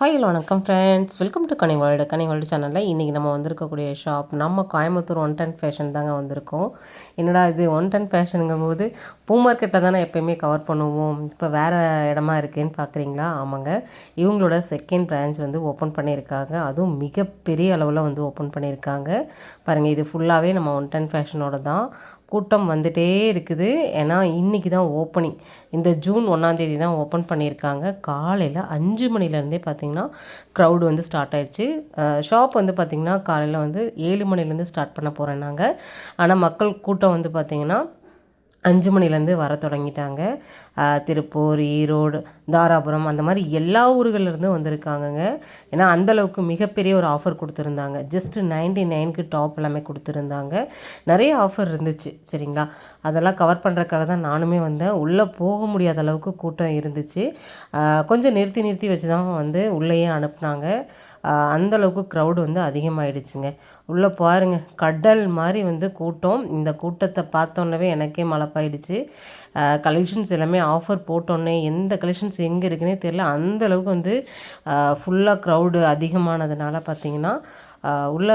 Hi hello வணக்கம் friends welcome to Kani world Kani world சேனலில் இன்றைக்கி நம்ம வந்திருக்கக்கூடிய ஷாப் நம்ம கோயம்புத்தூர் ஒன் டென் ஃபேஷன் தாங்க வந்திருக்கோம். என்னடா இது ஒன் டென் ஃபேஷனுங்கும் போது பூ மார்க்கெட்டை தானே எப்போயுமே கவர் பண்ணுவோம். இப்போ வேறு இடமா இருக்கேன்னு பார்க்குறீங்களா ஆமாங்க. இவங்களோட செகண்ட் பிரான்ச் வந்து ஓப்பன் பண்ணியிருக்காங்க. அதுவும் மிகப்பெரிய அளவில் வந்து ஓப்பன் பண்ணியிருக்காங்க. பாருங்கள் இது ஃபுல்லாகவே நம்ம ஒன் டென் ஃபேஷனோட தான். கூட்டம் வந்துகிட்டே இருக்குது. ஏன்னா இன்றைக்கி தான் ஓப்பனிங். இந்த ஜூன் ஒன்றாந்தேதி தான் ஓப்பன் பண்ணியிருக்காங்க. காலையில் அஞ்சு மணிலேருந்தே பார்த்திங்கன்னா க்ரௌடு வந்து ஸ்டார்ட் ஆயிடுச்சு. ஷாப் வந்து பார்த்திங்கன்னா காலையில் வந்து ஏழு மணிலேருந்து ஸ்டார்ட் பண்ண போகிறேன் நாங்கள் ஆனால் மக்கள் கூட்டம் வந்து பார்த்திங்கன்னா அஞ்சு மணிலேருந்து வர தொடங்கிட்டாங்க. திருப்பூர் ஈரோடு தாராபுரம் அந்த மாதிரி எல்லா ஊர்கள்லேருந்தும் வந்திருக்காங்கங்க. ஏன்னா அந்தளவுக்கு மிகப்பெரிய ஒரு ஆஃபர் கொடுத்துருந்தாங்க. ஜஸ்ட்டு நைன்டி நைனுக்கு டாப் எல்லாமே கொடுத்துருந்தாங்க. நிறைய ஆஃபர் இருந்துச்சு சரிங்களா? அதெல்லாம் கவர் பண்ணுறதுக்காக தான் நானுமே வந்தேன். உள்ளே போக முடியாத அளவுக்கு கூட்டம் இருந்துச்சு. கொஞ்சம் நிறுத்தி நிறுத்தி வச்சு தான் வந்து உள்ளேயே அனுப்புனாங்க. அந்தளவுக்கு க்ரௌடு வந்து அதிகமாகிடுச்சுங்க உள்ளே பாருங்கள் கடல் மாதிரி வந்து கூட்டம். இந்த கூட்டத்தை பார்த்தோன்னே எனக்கே மழப்பாயிடுச்சு கலெக்ஷன்ஸ் எல்லாமே ஆஃபர் போட்டோன்னே எந்த கலெக்ஷன்ஸ் எங்கே இருக்குன்னே தெரில அந்தளவுக்கு வந்து ஃபுல்லாக க்ரௌடு அதிகமானதுனால பார்த்திங்கன்னா உள்ள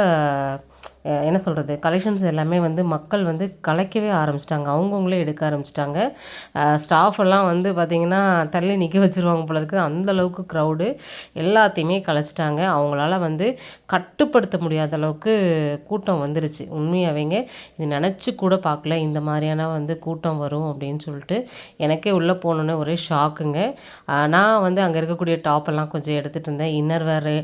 என்ன சொல்கிறது கலெக்ஷன்ஸ் எல்லாமே வந்து மக்கள் வந்து கலைக்கவே ஆரம்பிச்சிட்டாங்க. அவங்கவுங்களே எடுக்க ஆரம்பிச்சிட்டாங்க. ஸ்டாஃப் எல்லாம் வந்து பார்த்திங்கன்னா தள்ளி நிற்க வச்சுருவாங்க போல இருக்குது. அந்தளவுக்கு க்ரௌடு எல்லாத்தையுமே கலைச்சிட்டாங்க. அவங்களால வந்து கட்டுப்படுத்த முடியாத அளவுக்கு கூட்டம் வந்துருச்சு. உண்மையாகவேங்க இது நினச்சி கூட பார்க்கல இந்த மாதிரியான வந்து கூட்டம் வரும் அப்படின்னு சொல்லிட்டு எனக்கே உள்ளே போனோன்னே ஒரே ஷாக்குங்க நான் வந்து அங்கே இருக்கக்கூடிய டாப்பெல்லாம் கொஞ்சம் எடுத்துகிட்டு இருந்தேன். இன்னர் வேரு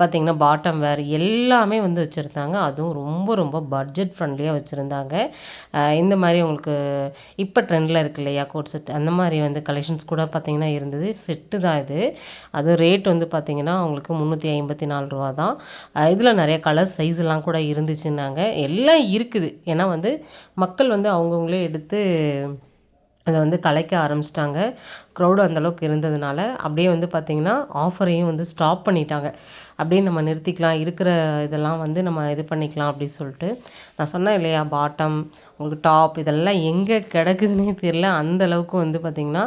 பார்த்திங்கன்னா பாட்டம் வேர் எல்லாமே வந்து வச்சுருந்தாங்க. அதுவும் ரொம்ப ரொம்ப பட்ஜெட் ஃப்ரெண்ட்லியாக வச்சுருந்தாங்க. இந்த மாதிரி உங்களுக்கு இப்போ ட்ரெண்டில் இருக்கு இல்லையா கோட் செட் அந்த மாதிரி வந்து கலெக்ஷன்ஸ் கூட பார்த்திங்கன்னா இருந்தது. செட்டு தான் இது. அது ரேட் வந்து பார்த்திங்கன்னா உங்களுக்கு முந்நூற்றி ஐம்பத்தி நாலு ரூபா தான். இதில் நிறைய கலர் சைஸ்லாம் கூட இருந்துச்சுன்னாங்க. எல்லாம் இருக்குது. ஏன்னா வந்து மக்கள் வந்து அவங்கவுங்களே எடுத்து அதை வந்து கலைக்க ஆரம்பிச்சிட்டாங்க. க்ரௌடு அந்தளவுக்கு இருந்ததுனால அப்படியே வந்து பார்த்திங்கன்னா ஆஃபரையும் வந்து ஸ்டாப் பண்ணிட்டாங்க. அப்படியே நம்ம நிறுத்திக்கலாம் இருக்கிற இதெல்லாம் வந்து நம்ம இது பண்ணிக்கலாம் அப்படின்னு சொல்லிட்டு. நான் சொன்னேன் இல்லையா பாட்டம் உங்களுக்கு டாப் இதெல்லாம் எங்கே கிடக்குதுன்னே தெரில அந்த அளவுக்கு வந்து பார்த்திங்கன்னா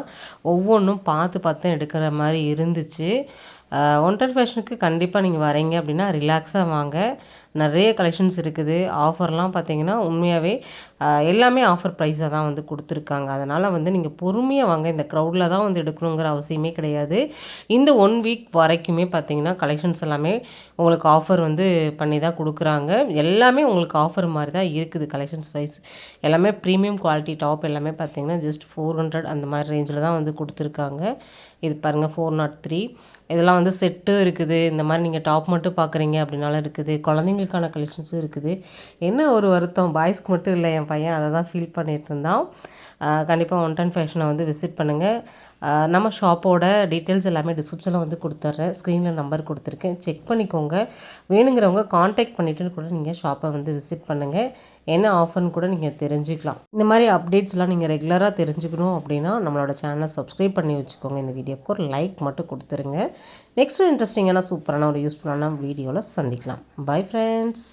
ஒவ்வொன்றும் பார்த்து பார்த்து எடுக்கிற மாதிரி இருந்துச்சு. ஒன்டர் ஃபேஷனுக்கு கண்டிப்பாக நீங்கள் வரீங்க அப்படின்னா ரிலாக்ஸாக வாங்க. நிறைய கலெக்ஷன்ஸ் இருக்குது. ஆஃபர்லாம் பார்த்தீங்கன்னா உண்மையாகவே எல்லாமே ஆஃபர் ப்ரைஸாக தான் வந்து கொடுத்துருக்காங்க. அதனால் வந்து நீங்கள் பொறுமையாக வாங்க. இந்த க்ரௌடில் தான் வந்து எடுக்கணுங்கிற அவசியமே கிடையாது. இந்த ஒன் வீக் வரைக்குமே பார்த்தீங்கன்னா கலெக்ஷன்ஸ் எல்லாமே உங்களுக்கு ஆஃபர் வந்து பண்ணி தான் கொடுக்குறாங்க. எல்லாமே உங்களுக்கு ஆஃபர் மாதிரி தான் இருக்குது கலெக்ஷன்ஸ் வைஸ் எல்லாமே ப்ரீமியம் குவாலிட்டி டாப் எல்லாமே பார்த்தீங்கன்னா ஜஸ்ட் ஃபோர் ஹண்ட்ரட் அந்த மாதிரி ரேஞ்சில் தான் வந்து கொடுத்துருக்காங்க. இது பாருங்கள் ஃபோர் நாட் த்ரீ இதெல்லாம் வந்து செட்டு இருக்குது. இந்த மாதிரி நீங்கள் டாப் மட்டும் பார்க்குறீங்க அப்படின்னாலும் இருக்குது. குழந்தைங்க பசங்களுக்கான கலெக்ஷன்ஸும் இருக்குது. என்ன ஒரு வருத்தம்? பாய்ஸ்க்கு மட்டும் இல்லை என் பையன் அதை தான் ஃபீல் பண்ணிகிட்டு இருந்தான். கண்டிப்பாக ஒன் டன் ஃபேஷனை வந்து விசிட் பண்ணுங்கள் நம்ம ஷாப்போட டீட்டெயில்ஸ் எல்லாமே டிஸ்கிரிப்ஷனில் வந்து கொடுத்துட்றேன் ஸ்க்ரீனில் நம்பர் கொடுத்துருக்கேன். செக் பண்ணிக்கோங்க. வேணுங்கிறவங்க காண்டாக்ட் பண்ணிவிட்டு கூட நீங்கள் ஷாப்பை வந்து விசிட் பண்ணுங்கள் என்ன ஆஃபர்னு கூட நீங்கள் தெரிஞ்சுக்கலாம். இந்த மாதிரி அப்டேட்ஸ்லாம் நீங்கள் ரெகுலராக தெரிஞ்சுக்கணும் அப்படின்னா நம்மளோட சேனலை சப்ஸ்கிரைப் பண்ணி வச்சுக்கோங்க. இந்த வீடியோக்கு ஒரு லைக் மட்டும் கொடுத்துருங்க. நெக்ஸ்ட் இன்ட்ரெஸ்டிங்கான சூப்பரான ஒரு யூஸ்ஃபுல்லான வீடியோவில் சந்திக்கலாம். Bye friends